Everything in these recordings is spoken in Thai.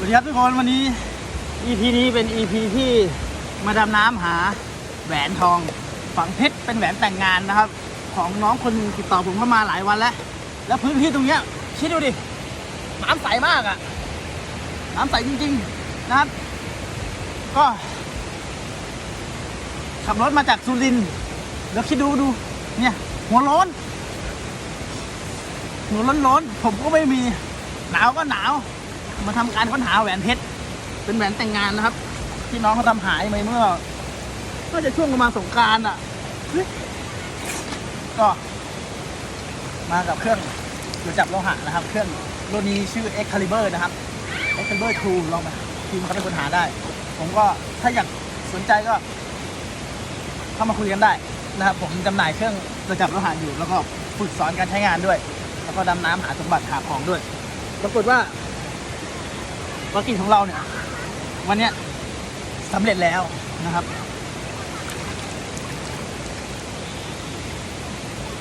สวัสดีครับทุกคนวันนี้ EP นี้เป็น EP ที่มาดำน้ำหาแหวนทองฝังเพชรเป็นแหวนแต่งงานนะครับ ของน้องคนหนึ่งติดต่อผมเข้ามาหลายวันแล้ว แล้วพื้นที่ตรงเนี้ยคิดดูดิน้ำใสมากอะน้ำใสจริง ๆนะครับ ก็ขับรถมาจากสุรินทร์แล้วคิดดูดู เนี่ย หัวโล้นหนูร้อนๆผมก็ไม่มีหนาวก็หนาว มาทำการค้นหาแหวนเพชร เป็นแหวนแต่งงานนะครับ ที่น้องเขาทำหายไปเมื่อน่าจะช่วงประมาณสงการอะ ก็ มากับเครื่องตรวจจับโลหะนะครับ เครื่องรุ่นนี้ชื่อ Excalibur นะครับ Excalibur 2ลองมาทีมเขาไปค้นหาได้ ผมก็ถ้าอยากสนใจก็เข้ามาคุยกันได้นะครับ ผมจำหน่ายเครื่องตรวจจับโลหะอยู่ แล้วก็ฝึกสอนการใช้งานด้วย แล้วก็ดำน้ำหาสมบัติหาของด้วย ปรากฏว่า ภารกิจของเราเนี่ย วันเนี้ยสำเร็จแล้วนะครับ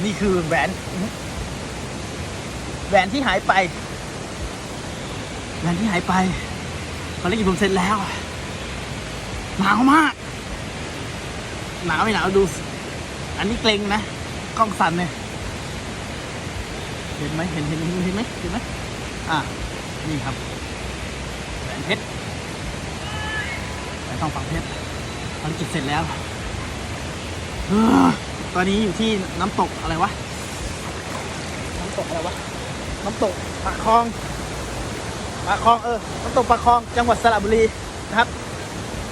นี่คือแหวนแหวนที่หายไปแหวนที่หายไปภารกิจผมเสร็จแล้ว หนาวมาก หนาวไม่หนาวดู อันนี้เกรงนะกล้องสั่นเนี่ยเห็นไหมเห็นเห็นเห็นไหมเห็นไหมอ่านี่ครับ เพชรแหวนทองฝังเพชรภารกิจเสร็จแล้ว ตอนนี้อยู่ที่น้ำตกอะไรวะ น้ำตกอะไรวะ น้ำตกปากคลองปากคลองเออ น้ำตกปากคลองจังหวัดสระบุรีนะครับ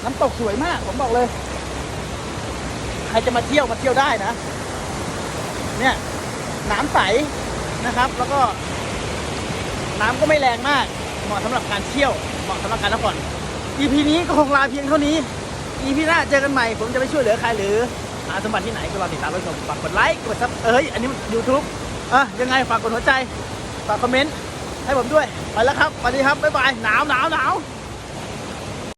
น้ำตกสวยมากผมบอกเลย ใครจะมาเที่ยวมาเที่ยวได้นะ เนี่ยน้ำใสนะครับ แล้วก็น้ำก็ไม่แรงมาก เหมาะสำหรับการเที่ยว เหมาะสำหรับการพักผ่อน EP นี้ก็คงลาเพียงเท่านี้ EP หน้าเจอกันใหม่ ผมจะไปช่วยเหลือใครหรือหาสมบัติที่ไหนก็รอติดตามรับชมฝากกดไลค์กดซับเอ้ย อันนี้ YouTube อะยังไงฝากกดหัวใจ ฝากคอมเมนต์ให้ผมด้วย ไปแล้วครับสวัสดีครับ บ๊ายบาย หนาวหนาวหนาว